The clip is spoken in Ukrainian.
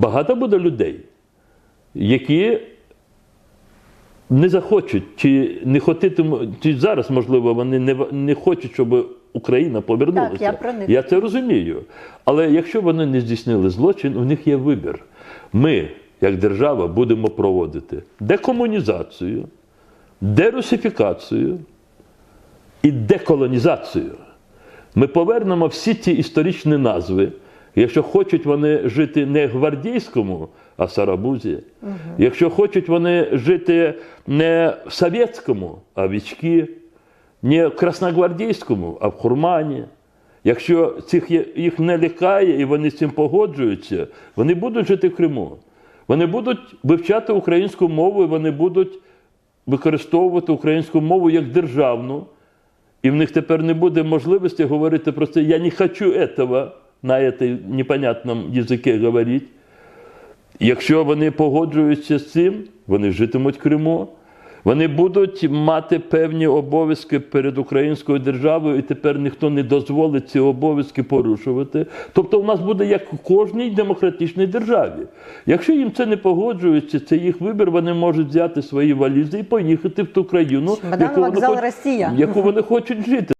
багато буде людей, які не захочуть, чи не хотитимуть, чи зараз, можливо, вони не, не хочуть, щоб Україна повернулася. Так, я про них. я це розумію. Але якщо вони не здійснили злочин, у них є вибір. Ми, як держава, будемо проводити декомунізацію, дерусифікацію і деколонізацію. Ми повернемо всі ці історичні назви. Якщо хочуть вони жити не гвардійському, а в Сарабузі, якщо хочуть вони жити не в совєтському, а в Вічки, не в красногвардійському, а в Хурмані. Якщо цих їх не лякає і вони з цим погоджуються, вони будуть жити в Криму. Вони будуть вивчати українську мову, і вони будуть використовувати українську мову як державну. І в них тепер не буде можливості говорити про це. Я не хочу этого на этой непонятном язикі говорити. Якщо вони погоджуються з цим, вони житимуть в Криму. Вони будуть мати певні обов'язки перед українською державою, і тепер ніхто не дозволить ці обов'язки порушувати. Тобто, у нас буде як у кожній демократичній державі. Якщо їм це не погоджується, це їх вибір, вони можуть взяти свої валізи і поїхати в ту країну, Чемодан, яку вони хоч- яку вони хочуть жити.